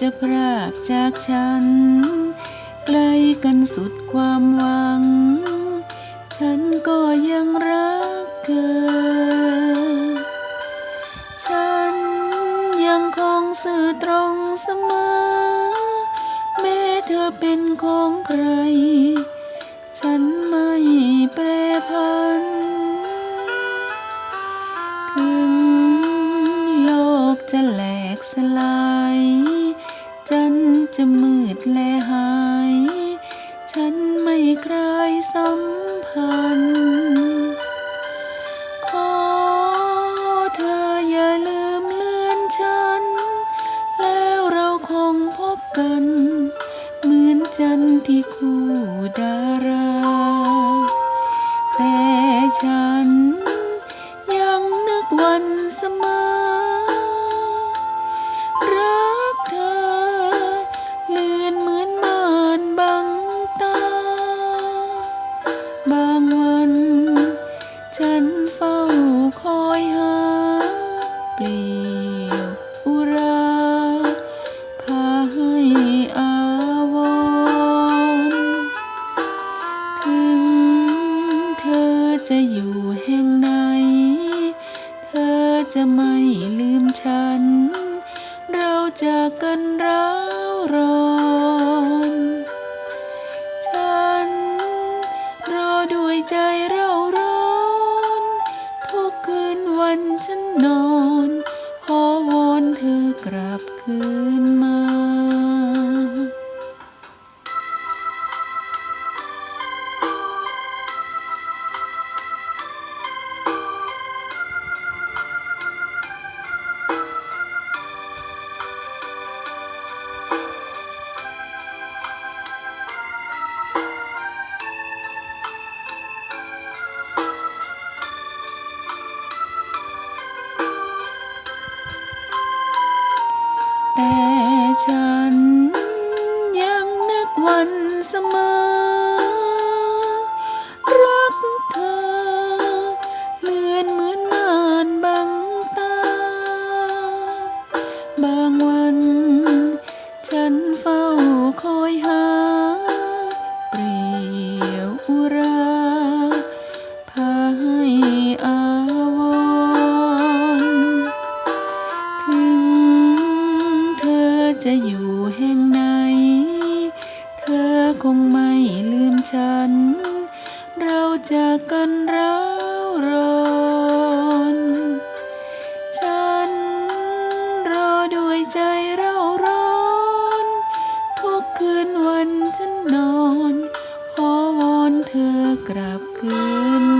จะพรากจากฉัน ไกลกันสุดความหวัง ฉันก็ยังรักเธอ ฉันยังคงสื่อตรงเสมอ แม้เธอเป็นของใคร ฉันไม่แปรพัน ถึงโลกจะแหลกสลาย จะมืดและหาย ฉันไม่คลายสัมพันธ์ขอเธออย่าลืมเลือนฉัน แล้วเราคงพบกัน เหมือนจันทร์ที่คู่ดารา แต่ฉัน คอยหาเปลี่ยวอุราพาให้อาวรถึงเธอจะอยู่แห่งไหน เธอจะไม่ลืมฉัน เราจากกันร้าวร้อนฉันรอด้วยใจ ฉันนอน ขอวอนเธอกลับคืนมา ฉันยัง จะอยู่แห่งไหน เธอคงไม่ลืมฉัน เราจากกันร้าวร้อนฉันรอด้วยใจเราร้อน ทุกคืนวันฉันนอน ขอวอนเธอกลับคืน